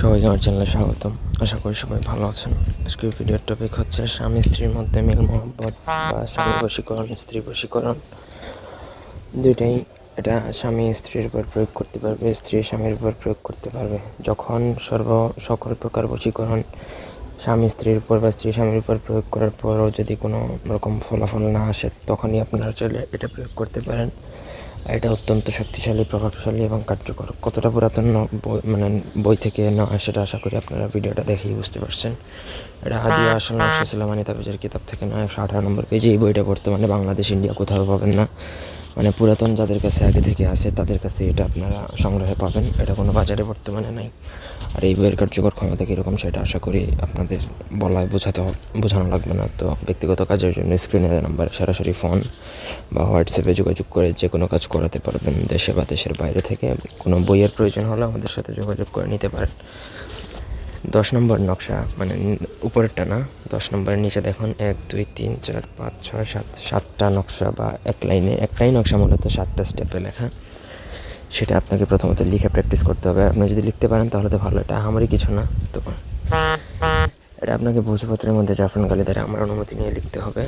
সবাইকে আমার চ্যানেলে স্বাগতম। আশা করি সবাই ভালো আছেন। আজকের ভিডিওর টপিক হচ্ছে স্বামী স্ত্রীর মধ্যে মিল মোহব্বত বা স্বামী বশীকরণ, স্ত্রী বশীকরণ। দুইটাই এটা স্বামী স্ত্রীর উপর প্রয়োগ করতে পারবে, স্ত্রী স্বামীর উপর প্রয়োগ করতে পারবে। যখন সর্ব সকল প্রকার বশীকরণ স্বামী স্ত্রীর উপর বা স্ত্রী স্বামীর উপর প্রয়োগ করার পরও যদি কোনো রকম ফলাফল না আসে, তখনই আপনারা চাইলে এটা প্রয়োগ করতে পারেন। এটা অত্যন্ত শক্তিশালী প্রভাবশালী এবং কার্যকর। কতটা পুরাতন বই মানে বই থেকে না সেটা আশা করি আপনারা ভিডিওটা দেখেই বুঝতে পারছেন। এটা হাজি আসল নকশা সুলামানি তাবিজের কিতাব থেকে নয় একশো আঠারো নম্বর পেজে এই বইটা বর্তমানে বাংলাদেশ ইন্ডিয়া কোথাও পাবেন না। মানে পুরাতন যাদের কাছে আগে থেকে আছে, তাদের কাছে এটা আপনারা সংগ্রহে পাবেন। এটা কোনো বাজারে বর্তমানে নাই। আর এই বইয়ের কার্যকর ক্ষমতা কীরকম সেটা আশা করি আপনাদের বলায় বোঝাতে বোঝানো লাগবে না। তো ব্যক্তিগত কাজের জন্য স্ক্রিনে নাম্বারে সরাসরি ফোন বা হোয়াটসঅ্যাপে যোগাযোগ করে যে কোনো কাজ করাতে পারবেন দেশে বা দেশের বাইরে থেকে। কোনো বইয়ের প্রয়োজন হলে আমাদের সাথে যোগাযোগ করে নিতে পারেন। দশ নম্বর নকশা মানে উপরেরটা না, দশ নম্বরের নিচে দেখুন, এক, দুই, তিন, চার, পাঁচ, ছয়, সাত, সাতটা নকশা বা এক লাইনে, একটাই নকশা মূলত সাতটা স্টেপে লেখা। সেটা আপনাকে প্রথমত লিখে প্র্যাকটিস করতে হবে। আপনি যদি লিখতে পারেন, তাহলে তো ভালো, এটা আমারই কিছু না, তো। এটা আপনাকে ভোজপত্রের মধ্যে জাফরান গালি দ্বারা আমার অনুমতি নিয়ে লিখতে হবে,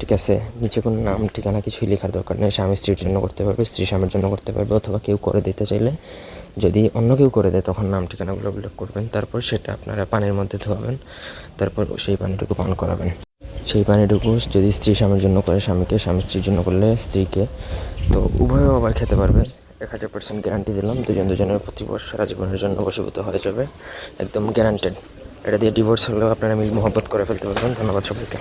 ঠিক আছে? নিচে কোনো নাম, ঠিকানা কিছুই লেখার দরকার নেই, স্বামী স্ত্রীর জন্য করতে পারবে, স্ত্রী স্বামীর জন্য করতে পারবে, অথবা কেউ করে দিতে চাইলে যদি অন্য কেউ করে দেয়, তখন নাম ঠিকানাগুলো উল্লেখ করবেন, তারপর সেটা আপনারা পানির মধ্যে ধোয়াবেন, তারপর সেই পানিটুকু পান করাবেন। সেই পানিটুকু যদি স্ত্রী স্বামীর জন্য করে, স্বামীকে, স্বামী স্ত্রীর জন্য করলে স্ত্রীকে, তো উভয়ও আবার খেতে পারবে। এক হাজার পার্সেন্ট গ্যারান্টি দিলাম, দুজন দুজনের প্রতি বছর সারা জীবনের জন্য বসীভূত হয়ে যাবে, একদম গ্যারান্টেড এটা দিয়ে ডিভোর্স হলেও আপনারা মিল মোহব্বত করে ফেলতে পারবেন। ধন্যবাদ সবাইকে।